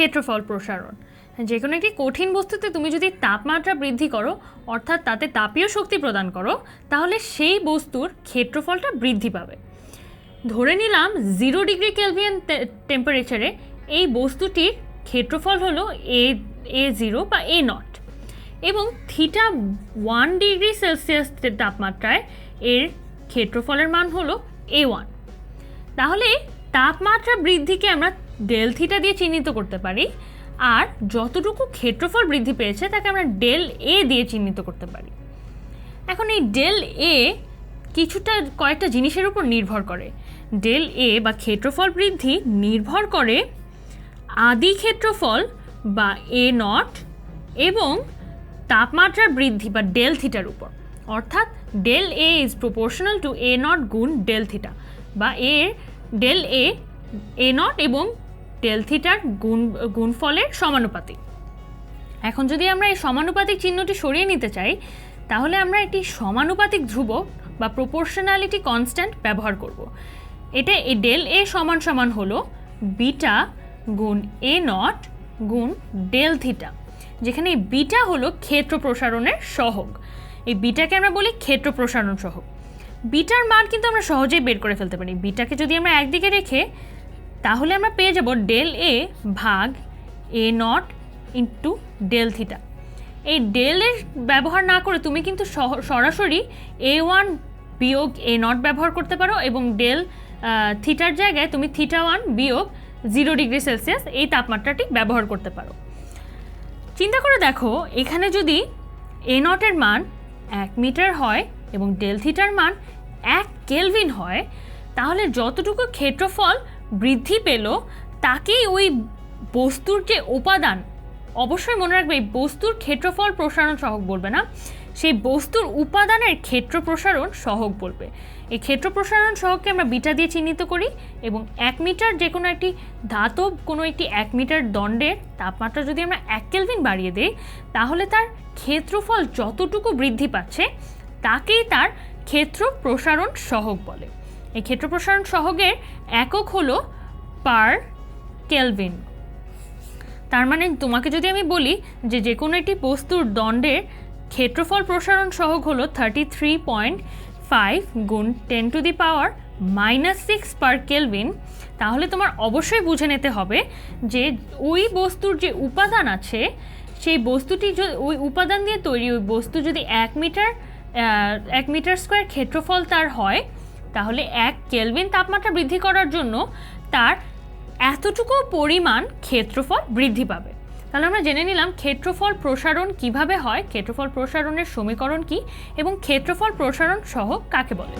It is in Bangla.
ক্ষেত্রফল প্রসারণ। যে কোনো একটি কঠিন বস্তুতে তুমি যদি তাপমাত্রা বৃদ্ধি করো, অর্থাৎ তাতে তাপীয় শক্তি প্রদান করো, তাহলে সেই বস্তুর ক্ষেত্রফলটা বৃদ্ধি পাবে। ধরে নিলাম জিরো ডিগ্রি কেলভিয়ান টেম্পারেচারে এই বস্তুটির ক্ষেত্রফল হলো এ এ জিরো বা এ নট। এবং থিটা ওয়ান ডিগ্রি সেলসিয়াস তাপমাত্রায় এর ক্ষেত্রফলের মান হলো এ ওয়ান। তাহলে তাপমাত্রা বৃদ্ধিকে আমরা ডেল থিটা দিয়ে চিহ্নিত করতে পারি, আর যতটুকু ক্ষেত্রফল বৃদ্ধি পেয়েছে তাকে আমরা ডেল এ দিয়ে চিহ্নিত করতে পারি। এখন এই ডেল এ কিছুটা কয়েকটা জিনিসের উপর নির্ভর করে। ডেল এ বা ক্ষেত্রফল বৃদ্ধি নির্ভর করে আদি ক্ষেত্রফল বা এ নট এবং তাপমাত্রার বৃদ্ধি বা ডেল থিটার উপর। অর্থাৎ del A is proportional to A naught গুণ ডেল থিটা বা এর ডেল এ এ নট এবং ডেল থিটার গুণ, গুণফলের সমানুপাতিক। এখন যদি আমরা এই সমানুপাতিক চিহ্নটি সরিয়ে নিতে চাই, তাহলে আমরা একটি সমানুপাতিক ধ্রুবক বা প্রপোর্শনালিটি কনস্ট্যান্ট ব্যবহার করব। এটা এই ডেল এ সমান সমান হলো বিটা গুণ এ নট গুণ ডেল থিটা যেখানে এই বিটা হলো ক্ষেত্র প্রসারণের সহগ। এই বিটাকে আমরা বলি ক্ষেত্র প্রসারণ সহগ। বিটার মান কিন্তু আমরা সহজেই বের করে ফেলতে পারি। বিটাকে যদি আমরা একদিকে রেখে, তাহলে আমরা পেয়ে যাব ডেল এ ভাগ A naught into del theta. এই ডেলের ব্যবহার না করে তুমি কিন্তু সরাসরি এ ওয়ান বিয়োগ এ নট ব্যবহার করতে পারো এবং ডেল থিটার জায়গায় তুমি থিটা ওয়ান বিয়োগ জিরো ডিগ্রি সেলসিয়াস এই তাপমাত্রাটি ব্যবহার করতে পারো। চিন্তা করে দেখো, এখানে যদি এ নটের মান এক মিটার হয় এবং ডেল থিটার মান এক কেলভিন হয়, তাহলে যতটুকু ক্ষেত্রফল বৃদ্ধি পেল, তাকেই ওই বস্তুর যে উপাদান, অবশ্যই মনে রাখবে এই বস্তুর ক্ষেত্রফল প্রসারণ সহগ বলবে না, সেই বস্তুর উপাদানের ক্ষেত্র প্রসারণ সহগ বলবে। এই ক্ষেত্র প্রসারণ সহগকে আমরা বিটা দিয়ে চিহ্নিত করি এবং এক মিটার যে কোনো একটি ধাতব, কোনো একটি এক মিটার দণ্ডের তাপমাত্রা যদি আমরা এক কেলভিন বাড়িয়ে দিই, তাহলে তার ক্ষেত্রফল যতটুকু বৃদ্ধি পাচ্ছে তাকেই তার ক্ষেত্র প্রসারণ সহগ বলে। এই ক্ষেত্র প্রসারণ সহগের একক হলো পার কেলভিন। তার মানে তোমাকে যদি আমি বলি যে যে কোনো একটি বস্তুর দণ্ডের ক্ষেত্রফল প্রসারণ সহগ হলো থার্টি থ্রি পয়েন্ট ফাইভ গুণ ten to the power minus six per kelvin তাহলে তোমার অবশ্যই বুঝে নিতে হবে যে ওই বস্তুর যে উপাদান আছে, সেই বস্তুটি ওই উপাদান দিয়ে তৈরি ওই বস্তু যদি এক মিটার এক মিটার স্কোয়ার ক্ষেত্রফল তার হয়, তাহলে এক কেলভিন তাপমাত্রা বৃদ্ধি করার জন্য তার এতটুকু পরিমাণ ক্ষেত্রফল বৃদ্ধি পাবে। তাহলে আমরা জেনে নিলাম ক্ষেত্রফল প্রসারণ কীভাবে হয়, ক্ষেত্রফল প্রসারণের সমীকরণ কি এবং ক্ষেত্রফল প্রসারণ সহ কাকে বলে।